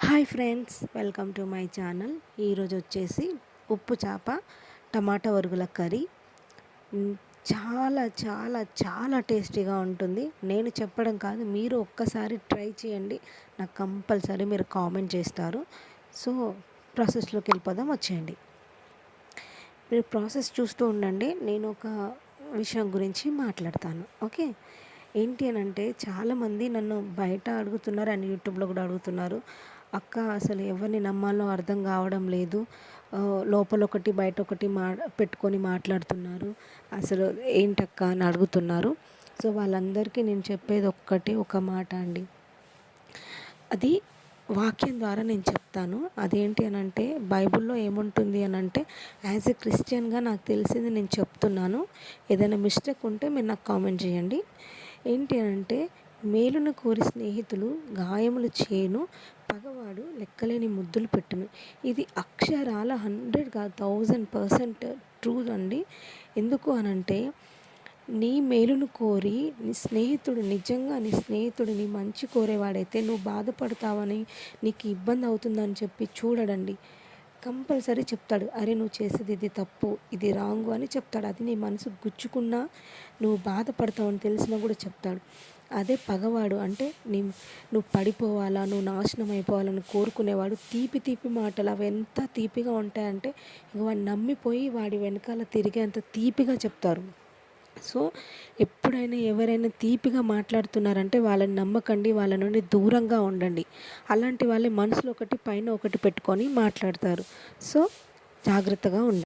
Hi friends welcome to my channel. ఈరోజు వచ్చేసి ఉప్పు చేప టమాటా వరుగుల కర్రీ. చాలా చాలా చాలా టేస్టీగా ఉంటుంది. నేను చెప్పడం కాదు మీరు ఒక్కసారి ట్రై చేయండి. నాకు కంపల్సరీ మీరు కామెంట్ చేస్తారు. సో ప్రాసెస్లోకి వెళ్ళిపోదాం వచ్చేయండి. మీరు ప్రాసెస్ చూస్తూ ఉండండి నేను ఒక విషయం గురించి మాట్లాడతాను. ఓకే? ఏంటి అని అంటే చాలామంది నన్ను బయట అడుగుతున్నారు అండ్ యూట్యూబ్లో కూడా అడుగుతున్నారు. అక్క అసలు ఎవరిని నమ్మాలో అర్థం కావడం లేదు. లోపల ఒకటి బయట ఒకటి మా పెట్టుకొని మాట్లాడుతున్నారు. అసలు ఏంటక్క అని అడుగుతున్నారు. సో వాళ్ళందరికీ నేను చెప్పేది ఒక్కటి ఒక మాట అండి. అది వాక్యం ద్వారా నేను చెప్తాను. అదేంటి అని అంటే బైబిల్లో ఏముంటుంది అని అంటే యాజ్ ఎ క్రిస్టియన్గా నాకు తెలిసింది నేను చెప్తున్నాను. ఏదైనా మిస్టేక్ ఉంటే మీరు నాకు కామెంట్ చేయండి. ఏంటి అని అంటే మేలును కోరి స్నేహితులు గాయములు చేయను పగవాడు లెక్కలేని ముద్దులు పెట్టును. ఇది అక్షరాల హండ్రెడ్ కాదు థౌజండ్ పర్సెంట్ ట్రూ అండి. ఎందుకు అనంటే నీ మేలును కోరి నీ స్నేహితుడు నిజంగా నీ స్నేహితుడిని మంచి కోరేవాడైతే నువ్వు బాధపడతావని నీకు ఇబ్బంది అవుతుందని చెప్పి చూడడండి. కంపల్సరీ చెప్తాడు అరే నువ్వు చేసేది ఇది తప్పు ఇది రాంగు అని చెప్తాడు. అది నీ మనసు గుచ్చుకున్నా నువ్వు బాధపడతావని తెలిసినా కూడా చెప్తాడు. అదే పగవాడు అంటే నీ నువ్వు పడిపోవాలా నువ్వు నాశనం అయిపోవాలని కోరుకునేవాడు తీపి తీపి మాటలు అవి ఎంత తీపిగా ఉంటాయంటే ఇక వాడు నమ్మిపోయి వాడి వెనకాల తిరిగేంత తీపిగా చెప్తారు. సో ఎప్పుడైనా ఎవరైనా తీపిగా మాట్లాడుతున్నారంటే వాళ్ళని నమ్మకండి వాళ్ళ నుండి దూరంగా ఉండండి. అలాంటి వాళ్ళే మనసులో ఒకటి పైన ఒకటి పెట్టుకొని మాట్లాడతారు. సో జాగ్రత్తగా ఉండండి.